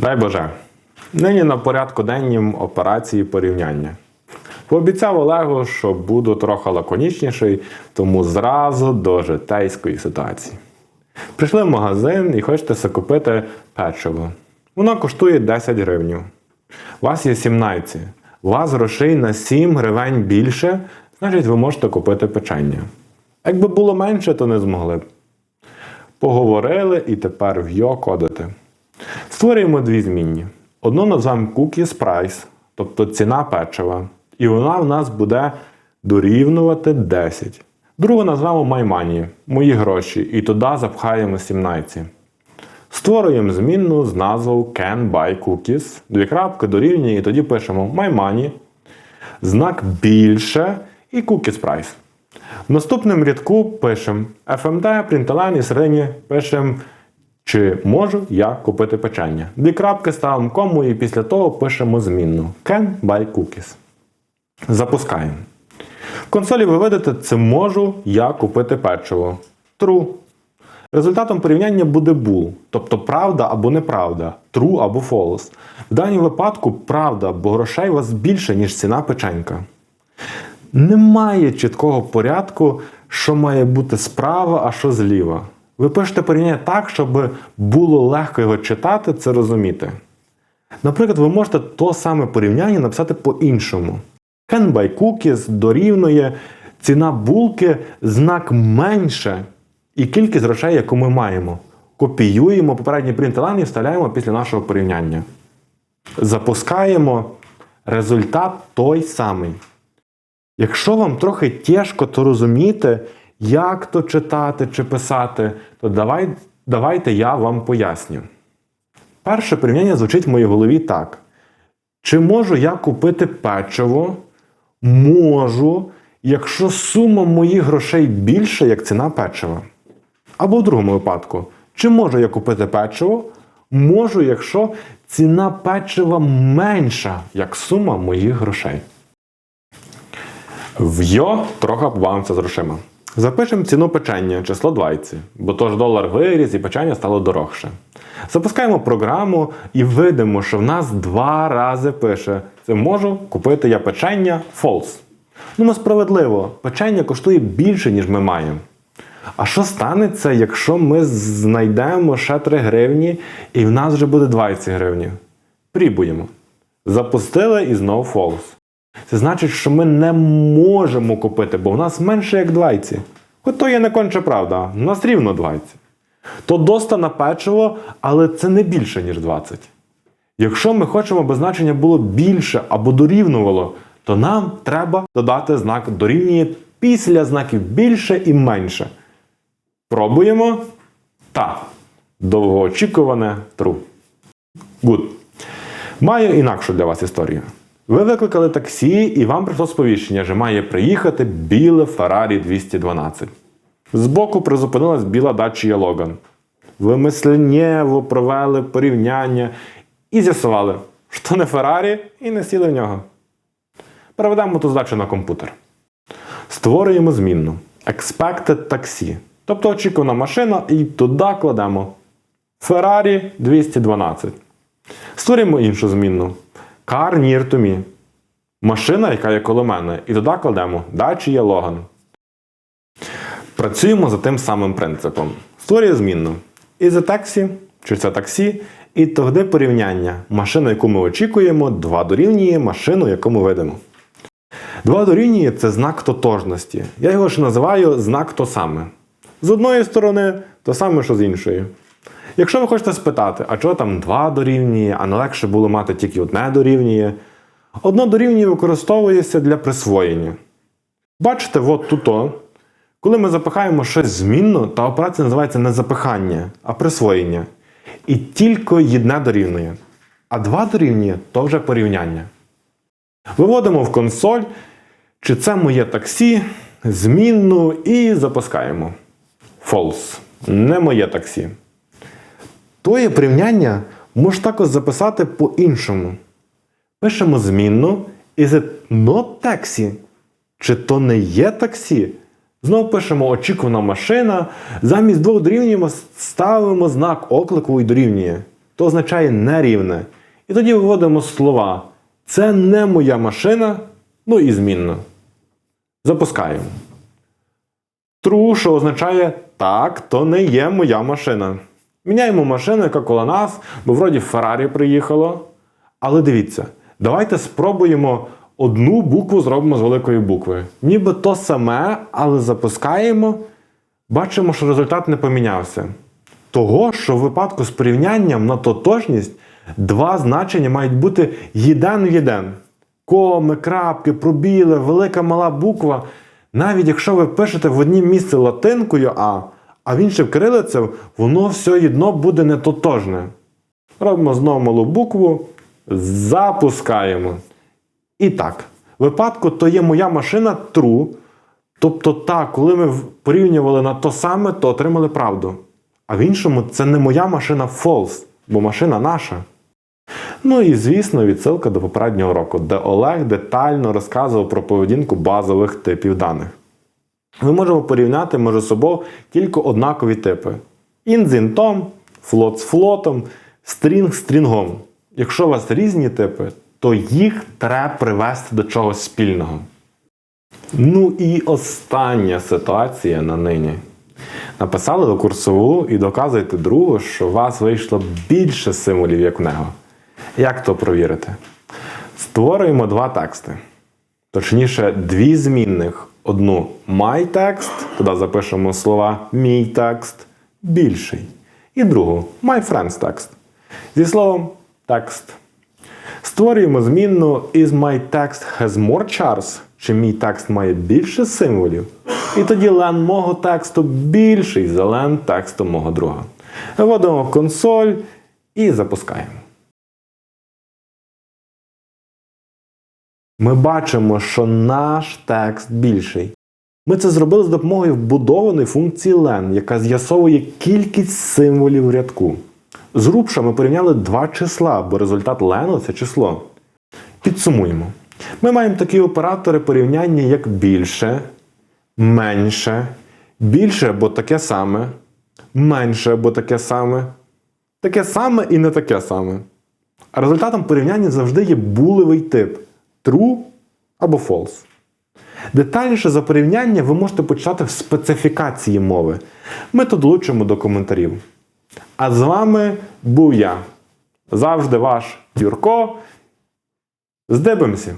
Дай Боже. Нині на порядку деннім операції порівняння. Пообіцяв Олегу, що буду трохи лаконічніший, тому зразу до житейської ситуації. Прийшли в магазин і хочете си купити печиво. Воно коштує 10 гривень. У вас є 17. У вас грошей на 7 гривень більше, значить ви можете купити печення. Якби було менше, то не змогли б. Поговорили і тепер в'йо кодити. Створюємо дві змінні. Одну назвемо Cookies Price, тобто ціна печива. І вона в нас буде дорівнювати 10. Другу назвемо My Money, мої гроші, і туди запхаємо 17. Створюємо змінну з назвою Can Buy Cookies, дві крапки дорівнює, і тоді пишемо My Money, знак більше і Cookies Price. В наступному рядку пишемо FMD, принтален і середині пишемо, чи можу я купити печення. Дві крапки ставимо кому і після того пишемо змінну Can buy cookies. Запускаємо. В консолі ви видите, це можу я купити печиво. True. Результатом порівняння буде bool, тобто правда або неправда, true або false. В даному випадку правда, бо грошей у вас більше, ніж ціна печенька. Немає чіткого порядку, що має бути справа, а що зліва. Ви пишете порівняння так, щоб було легко його читати, це розуміти. Наприклад, ви можете то саме порівняння написати по-іншому. Can buy cookies дорівнює ціна булки знак менше і кількість грошей, яку ми маємо. Копіюємо попередній принт і вставляємо після нашого порівняння. Запускаємо результат той самий. Якщо вам трохи тяжко то розуміти, як то читати чи писати, то давай, давайте я вам поясню. Перше порівняння звучить в моїй голові так. Чи можу я купити печиво? Можу, якщо сума моїх грошей більша, як ціна печива. Або в другому випадку, чи можу я купити печиво? Можу, якщо ціна печива менша, як сума моїх грошей. В'йо трохи побавимося з грошима. Запишемо ціну печення, число 20, бо тож долар виріс і печення стало дорогше. Запускаємо програму і видимо, що в нас два рази пише: це можу купити я печення false. Ну, ми справедливо, печення коштує більше, ніж ми маємо. А що станеться, якщо ми знайдемо ще 3 гривні і в нас вже буде 20 гривень? Прибуємо. Запустили і знову false. Це значить, що ми не можемо купити, бо в нас менше як 20. Хоч то є не конче правда, у нас рівно 20. То доста на печиво, але це не більше, ніж 20. Якщо ми хочемо, аби значення було більше або дорівнювало, то нам треба додати знак дорівнює після знаків більше і менше. Пробуємо. Так. Довгоочікуване true. Good. Маю інакшу для вас історію. Ви викликали таксі і вам прийшло сповіщення, що має приїхати біле Ferrari 212. Збоку призупинилась біла дачія Логан. Ви мисленнєво провели порівняння і з'ясували, що не Феррарі і не сіли в нього. Переведемо ту здачу на комп'ютер. Створюємо змінну Expected Taxi. Тобто очікувана машина і туди кладемо Ferrari 212. Створюємо іншу змінну Car near to me. Машина, яка є коло мене, і туди кладемо Dacia Logan. Працюємо за тим самим принципом. Створює змінну. І за таксі, чи це таксі, і тоді порівняння. Машину, яку ми очікуємо, 2 дорівнює машину, яку ми видимо. Два дорівнює це знак тотожності. Я його ще називаю знак то саме. З одної сторони, то саме, що з іншої. Якщо ви хочете спитати, а чого там два дорівнює, а не легше було мати тільки одне дорівнює, одно дорівнює використовується для присвоєння. Бачите, от тут. Коли ми запихаємо щось змінно, та операція називається не запихання, а присвоєння. І тільки одне дорівнює. А два дорівнює то вже порівняння. Виводимо в консоль, чи це моє таксі, змінну і запускаємо. False. Не моє таксі. Тоє порівняння можна також записати по-іншому. Пишемо змінну is it not taxi? Чи то не є таксі? Знову пишемо очікувана машина. Замість двох дорівнюємо ставимо знак оклику і дорівнює. то означає нерівне. І тоді виводимо слова. Це не моя машина, ну і змінно. Запускаємо. True, що означає так, то не є моя машина. Міняємо машину, яка коло нас, бо вроді Феррарі приїхало. Але дивіться, давайте спробуємо одну букву зробимо з великої букви. Ніби то саме, але запускаємо, бачимо, що результат не помінявся. Того, що в випадку з порівнянням на тотожність два значення мають бути єден в єден. Коми, крапки, пробіли, велика мала буква. Навіть якщо ви пишете в однім місці латинкою А, а в інше кирилицею, воно все одно буде не тотожне. Робимо знову малу букву, запускаємо. І так, в випадку то є моя машина true. Тобто, так, коли ми порівнювали на то саме, то отримали правду. А в іншому це не моя машина false, бо машина наша. Ну і звісно, відсилка до попереднього року, де Олег детально розказував про поведінку базових типів даних. Ми можемо порівняти між собою тільки однакові типи: int з інтом, float з флотом, string з стрінгом. Якщо у вас різні типи, то їх треба привести до чогось спільного. Ну і остання ситуація на нині. Написали ви курсову і доказуєте другу, що у вас вийшло більше символів, як в нього. Як то провірити? Створюємо два тексти. Точніше, дві змінних. Одну my текст, туди запишемо слова мій текст більший. І другу my friends текст. Зі словом текст. Створюємо змінну is my text has more chars, чи мій текст має більше символів. І тоді лен мого тексту більший за лен тексту мого друга. Вводимо консоль і запускаємо. Ми бачимо, що наш текст більший. Ми це зробили з допомогою вбудованої функції len, яка з'ясовує кількість символів в рядку. Зрубша ми порівняли два числа, бо результат лену це число. Підсумуємо. Ми маємо такі оператори порівняння, як більше, менше, більше або таке саме, менше або таке саме, таке саме і не таке саме. А результатом порівняння завжди є булевий тип true або false. Детальніше за порівняння ви можете почитати в специфікації мови. Ми тут долучимо до коментарів. А з вами був я. Завжди ваш Юрко. Здибимося!